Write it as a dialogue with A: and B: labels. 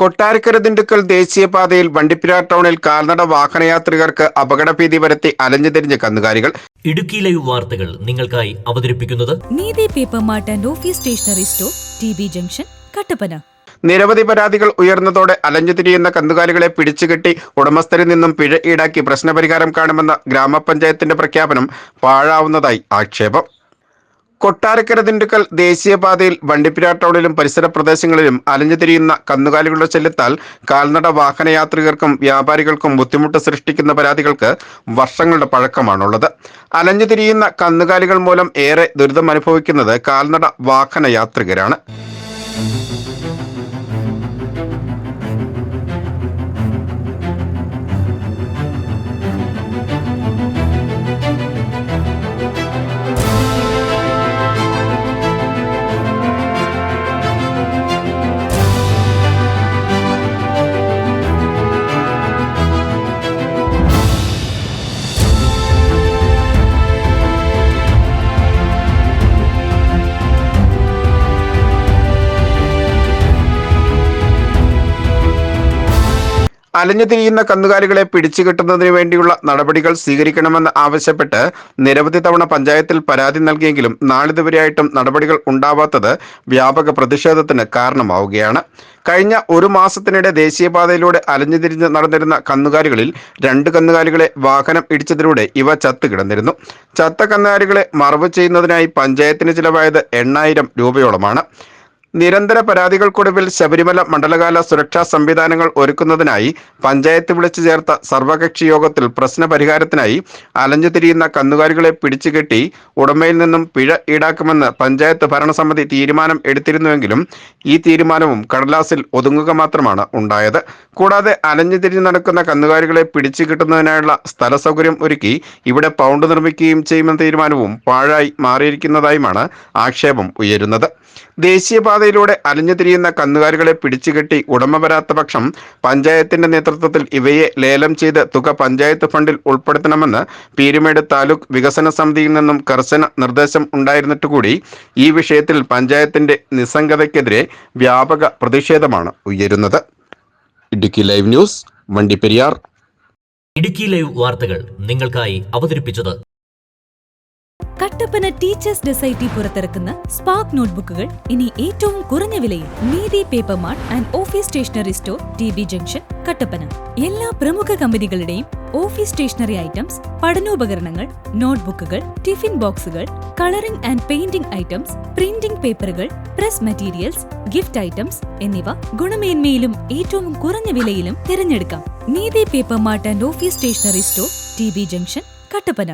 A: കൊട്ടാരക്കര ദിണ്ടുക്കൽ ദേശീയപാതയിൽ വണ്ടിപ്പിരാ ടൗണിൽ കാൽനട വാഹനയാത്രികർക്ക് അപകടഭീതി വരുത്തി അലഞ്ഞുതിരിഞ്ഞ കന്നുകാലികൾ.
B: ഇടുക്കി ലൈവ് വാർത്തകൾ നിങ്ങൾക്കായി അവതരിപ്പിക്കുന്നത്
C: Neethi paper mart and office stationery store T B junction Kattappana.
A: നിരവധി പരാതികൾ ഉയർന്നതോടെ അലഞ്ഞുതിരിയുന്ന കന്നുകാലികളെ പിടിച്ചുകെട്ടി ഉടമസ്ഥരിൽ നിന്നും പിഴ ഈടാക്കി പ്രശ്നപരിഹാരം കാണുമെന്ന ഗ്രാമപഞ്ചായത്തിന്റെ പ്രഖ്യാപനം പാഴാവുന്നതായി ആക്ഷേപം. കൊട്ടാരക്കര ദിണ്ടുക്കൽ ദേശീയപാതയിൽ വണ്ടിപ്പിരാർ ടൗണിലും പരിസര പ്രദേശങ്ങളിലും അലഞ്ഞു തിരിയുന്ന കന്നുകാലികളുടെ ശല്യത്താൽ കാൽനട വാഹനയാത്രികർക്കും വ്യാപാരികൾക്കും ബുദ്ധിമുട്ട് സൃഷ്ടിക്കുന്ന പരാതികൾക്ക് വർഷങ്ങളുടെ പഴക്കമാണുള്ളത്. അലഞ്ഞു തിരിയുന്ന കന്നുകാലികൾ മൂലം ഏറെ ദുരിതം അനുഭവിക്കുന്നത് കാൽനട വാഹനയാത്രികരാണ്. അലഞ്ഞുതിരിയുന്ന കന്നുകാലികളെ പിടിച്ചു കിട്ടുന്നതിന് വേണ്ടിയുള്ള നടപടികൾ സ്വീകരിക്കണമെന്ന് ആവശ്യപ്പെട്ട് നിരവധി തവണ പഞ്ചായത്തിൽ പരാതി നൽകിയെങ്കിലും നാളിതുവരെയായിട്ടും നടപടികൾ ഉണ്ടാവാത്തത് വ്യാപക പ്രതിഷേധത്തിന് കാരണമാവുകയാണ്. കഴിഞ്ഞ ഒരു മാസത്തിനിടെ ദേശീയപാതയിലൂടെ അലഞ്ഞു തിരിഞ്ഞ് നടന്നിരുന്ന കന്നുകാലികളിൽ രണ്ട് കന്നുകാലികളെ വാഹനം ഇടിച്ചതിലൂടെ ഇവ ചത്തുകിടന്നിരുന്നു ചത്ത കന്നുകാലികളെ മറവ് ചെയ്യുന്നതിനായി പഞ്ചായത്തിന് ചിലവായത് എണ്ണായിരം രൂപയോളമാണ്. നിരന്തര പരാതികൾക്കൊടുവിൽ ശബരിമല മണ്ഡലകാല സുരക്ഷാ സംവിധാനങ്ങൾ ഒരുക്കുന്നതിനായി പഞ്ചായത്ത് വിളിച്ചു ചേർത്ത സർവകക്ഷി യോഗത്തിൽ പ്രശ്ന പരിഹാരത്തിനായി അലഞ്ഞുതിരിയുന്ന കന്നുകാലികളെ പിടിച്ചുകെട്ടി ഉടമയിൽ നിന്നും പിഴ ഈടാക്കുമെന്ന് പഞ്ചായത്ത് ഭരണസമിതി തീരുമാനം എടുത്തിരുന്നുവെങ്കിലും ഈ തീരുമാനവും കടലാസിൽ ഒതുങ്ങുക മാത്രമാണ് ഉണ്ടായത്. കൂടാതെ അലഞ്ഞുതിരിഞ്ഞ് നടക്കുന്ന കന്നുകാലികളെ പിടിച്ചു കിട്ടുന്നതിനായുള്ള സ്ഥല സൗകര്യം ഒരുക്കി ഇവിടെ പൗണ്ട് നിർമ്മിക്കുകയും ചെയ്യുമെന്ന തീരുമാനവും പാഴായി മാറിയിരിക്കുന്നതായുമാണ് ആക്ഷേപം ഉയരുന്നത്. ദേശീയപാതയിലൂടെ അലിഞ്ഞുതിരിയുന്ന കന്നുകാലികളെ പിടിച്ചുകെട്ടി ഉടമ വരാത്ത പക്ഷം പഞ്ചായത്തിന്റെ നേതൃത്വത്തിൽ ഇവയെ ലേലം ചെയ്ത് തുക പഞ്ചായത്ത് ഫണ്ടിൽ ഉൾപ്പെടുത്തണമെന്ന് പീരുമേട് താലൂക്ക് വികസന സമിതിയിൽ നിന്നും കർശന നിർദ്ദേശം ഉണ്ടായിരുന്നിട്ടുകൂടി ഈ വിഷയത്തിൽ പഞ്ചായത്തിന്റെ നിസ്സംഗതയ്ക്കെതിരെ വ്യാപക പ്രതിഷേധമാണ് ഉയരുന്നത്. Idukki live news Vandiperiyar.
B: Idukki live വാർത്തകൾ നിങ്ങൾക്കായി അവതരിപ്പിച്ചത്
C: കട്ടപ്പന ടീച്ചേഴ്സ് ഡെസൈറ്റി പുറത്തിറക്കുന്ന സ്പാർക്ക് നോട്ട്ബുക്കുകൾ ഇനി ഏറ്റവും കുറഞ്ഞ വിലയിൽ Neethi paper mart and office stationery store T B junction Kattappana. എല്ലാ പ്രമുഖ കമ്പനികളുടെയും ഓഫീസ് സ്റ്റേഷനറി ഐറ്റംസ് പഠനോപകരണങ്ങൾ നോട്ട്ബുക്കുകൾ ടിഫിൻ ബോക്സുകൾ colouring and painting items printing പേപ്പറുകൾ പ്രസ് മെറ്റീരിയൽസ് ഗിഫ്റ്റ് ഐറ്റംസ് എന്നിവ ഗുണമേന്മയിലും ഏറ്റവും കുറഞ്ഞ വിലയിലും തിരഞ്ഞെടുക്കാം. Neethi paper mart and office stationery store T B junction Kattappana.